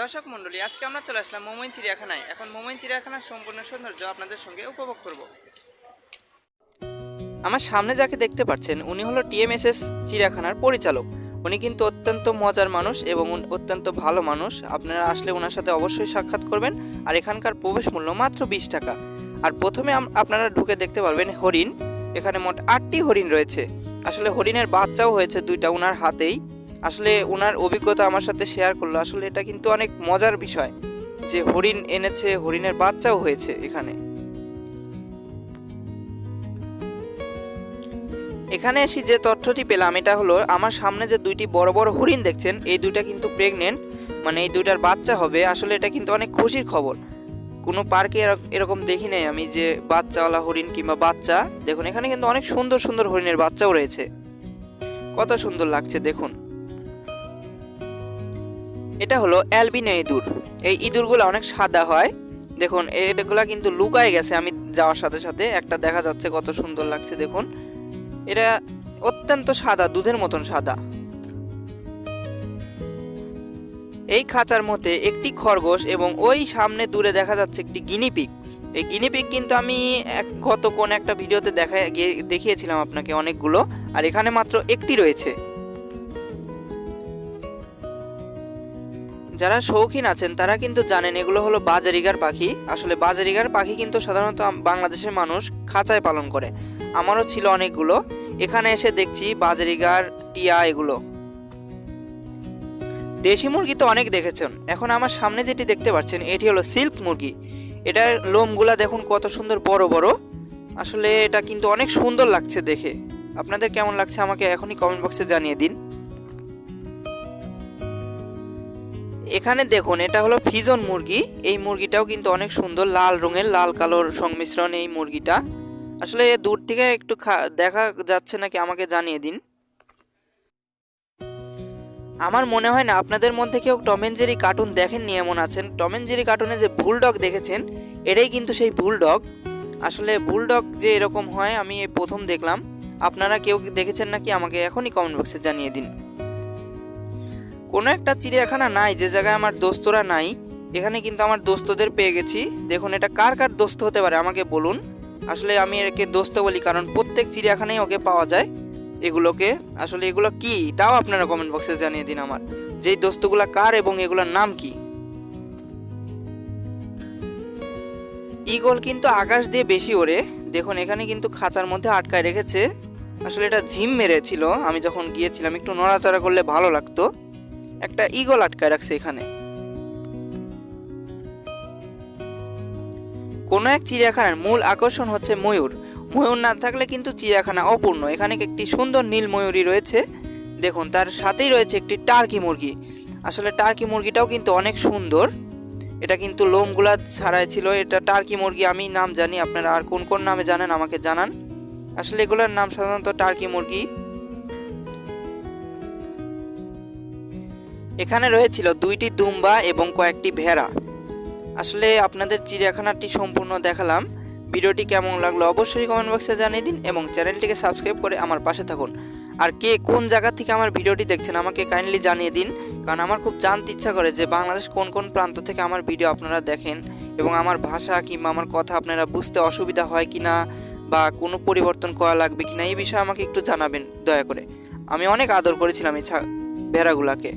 দর্শক মণ্ডলী, আজকে আমরা চলে আসলাম মোমিন চিড়িয়াখানায়। এখন মোমিন চিড়িয়াখানার সম্পূর্ণ সৌন্দর্য আপনাদের সঙ্গে উপভোগ করব। আমার সামনে যাকে দেখতে পাচ্ছেন, উনি হলো টিএমএসএস চিড়িয়াখানার পরিচালক। উনি কিন্তু অত্যন্ত মজার মানুষ এবং অত্যন্ত ভালো মানুষ। আপনারা আসলে ওনার সাথে অবশ্যই সাক্ষাৎ করবেন। আর এখানকার প্রবেশ মূল্য মাত্র বিশ টাকা। আর প্রথমে আপনারা ঢুকে দেখতে পারবেন হরিণ। এখানে মোট আটটি হরিণ রয়েছে। আসলে হরিণের বাচ্চাও হয়েছে দুইটা ওনার হাতেই। আসলে ওনার অভিজ্ঞতা আমার সাথে শেয়ার করল। আসলে এটা কিন্তু অনেক মজার বিষয় যে হরিণ এনেছে, হরিণের বাচ্চাও হয়েছে এখানে। এখানে এসে যে তথ্যটি পেলাম, এটা হলো আমার সামনে যে দুইটি বড় বড় হরিণ দেখছেন, এই দুইটা কিন্তু প্রেগনেন্ট মানে এই দুইটার বাচ্চা হবে। আসলে এটা কিন্তু অনেক খুশির খবর। কোনো পার্কে এরক- এরকম দেখি নাই আমি যে বাচ্চাওয়ালা হরিণ কিংবা বাচ্চা, দেখুন এখানে কিন্তু অনেক সুন্দর সুন্দর হরিণের বাচ্চাও রয়েছে। কত সুন্দর লাগছে, দেখুন। এটা হলো অ্যালবিনো ইঁদুর। এই ইঁদুরগুলো অনেক সাদা হয়। দেখুন, এগুলা কিন্তু লুকায় গেছে আমি যাওয়ার সাথে সাথে। একটা দেখা যাচ্ছে কত সুন্দর লাগছে, দেখুন। এটা অত্যন্ত সাদা, দুধের মতন সাদা। এই খাঁচার মধ্যে একটি খরগোশ এবং ওই সামনে দূরে দেখা যাচ্ছে একটি গিনিপিক এই গিনিপিক কিন্তু আমি এক গত কোন একটা ভিডিওতে দেখা দেখিয়েছিলাম আপনাকে অনেকগুলো। আর এখানে মাত্র একটি রয়েছে। যারা শৌখিন আছেন, তারা কিন্তু জানেন এগুলো হলো বাজারিগার পাখি। আসলে বাজারিগার পাখি কিন্তু সাধারণত বাংলাদেশের মানুষ খাঁচায় পালন করে। আমারও ছিল অনেকগুলো। এখানে এসে দেখছি বাজারিগার, টিয়া এগুলো। দেশি মুরগি তো অনেক দেখেছেন। এখন আমার সামনে যেটি দেখতে পাচ্ছেন, এটি হলো সিল্ক মুরগি। এটার লোমগুলা দেখুন কত সুন্দর বড় বড়। আসলে এটা কিন্তু অনেক সুন্দর লাগছে দেখে। আপনাদের কেমন লাগছে আমাকে এখনই কমেন্ট বক্সে জানিয়ে দিন। এখানে দেখুন, এটা হলো ফিজন মুরগি। এই মুরগিটাও কিন্তু অনেক সুন্দর, লাল রঙের, লাল কালোর সংমিশ্রণ এই মুরগিটা। আসলে দূর থেকে একটু দেখা যাচ্ছে নাকি, আমাকে জানিয়ে দিন। আমার মনে হয় না, আপনাদের মধ্যে কেউ টম অ্যান্ড জেরি কার্টুন দেখেননি, এমন আছেন। টম অ্যান্ড জেরি কার্টুনে যে বুলডগ দেখেছেন, এটাই কিন্তু সেই বুলডগ। আসলে বুলডগ যে এরকম হয়, আমি প্রথম দেখলাম। আপনারা কেউ দেখেছেন নাকি, আমাকে এখনই কমেন্ট বক্সে জানিয়ে দিন। কোনো একটা চিড়িয়াখানা নাই, যে জায়গায় আমার দোস্তরা নাই, এখানে কিন্তু আমার দোস্তদের পেয়ে গেছি। দেখুন এটা কার কার দোস্ত হতে পারে, আমাকে বলুন। আসলে আমি একে দোস্ত বলি, কারণ প্রত্যেক চিড়িয়াখানায় ওকে পাওয়া যায়। এগুলোকে, আসলে এগুলো কি? তাও আপনারা কমেন্ট বক্সে জানিয়ে দিন আমার। যেই দোস্তগুলো কার এবং এগুলোর নাম কি? ইগল কিন্তু আকাশ দিয়ে বেশি ওড়ে। দেখুন, এখানে কিন্তু খাঁচার মধ্যে আটকায় রেখেছে। আসলে এটা ঝিম মেরেছিল। আমি যখন গিয়েছিলাম, একটু নড়াচড়া করলে ভালো লাগতো। একটা ইগল আটকায় রাখছে এখানে। কোনো এক চিড়িয়াখানার মূল আকর্ষণ হচ্ছে ময়ূর। ময়ূর না থাকলে কিন্তু চিড়িয়াখানা অপূর্ণ। এখানে একটি সুন্দর নীল ময়ূরী রয়েছে। দেখুন, তার সাথেই রয়েছে একটি টার্কি মুরগি। আসলে টার্কি মুরগিটাও কিন্তু অনেক সুন্দর। এটা কিন্তু লোমগুলা ছাড়াই ছিল। এটা টার্কি মুরগি, আমি নাম জানি। আপনারা আর কোন কোন নামে জানেন আমাকে জানান। আসলে এগুলোর নাম সাধারণত টার্কি মুরগি। এখানে রয়েছিল দুইটি দুম্বা এবং কয়েকটি ভেড়া। আসলে আপনাদের চিড়িয়াখানাটি সম্পূর্ণ দেখালাম। ভিডিওটি কেমন লাগল অবশ্যই কমেন্ট বক্সে জানিয়ে দিন এবং চ্যানেলটিকে সাবস্ক্রাইব করে আমার পাশে থাকুন। আর কে কোন জায়গা থেকে আমার ভিডিওটি দেখছেন আমাকে কাইন্ডলি জানিয়ে দিন, কারণ আমার খুব জানতে ইচ্ছা করে যে বাংলাদেশ কোন কোন প্রান্ত থেকে আমার ভিডিও আপনারা দেখেন এবং আমার ভাষা কিংবা আমার কথা আপনারা বুঝতে অসুবিধা হয় কি না বা কোনো পরিবর্তন করা লাগবে কি না এই বিষয়ে আমাকে একটু জানাবেন দয়া করে। আমি অনেক আদর করেছিলাম এই ভেড়াগুলাকে।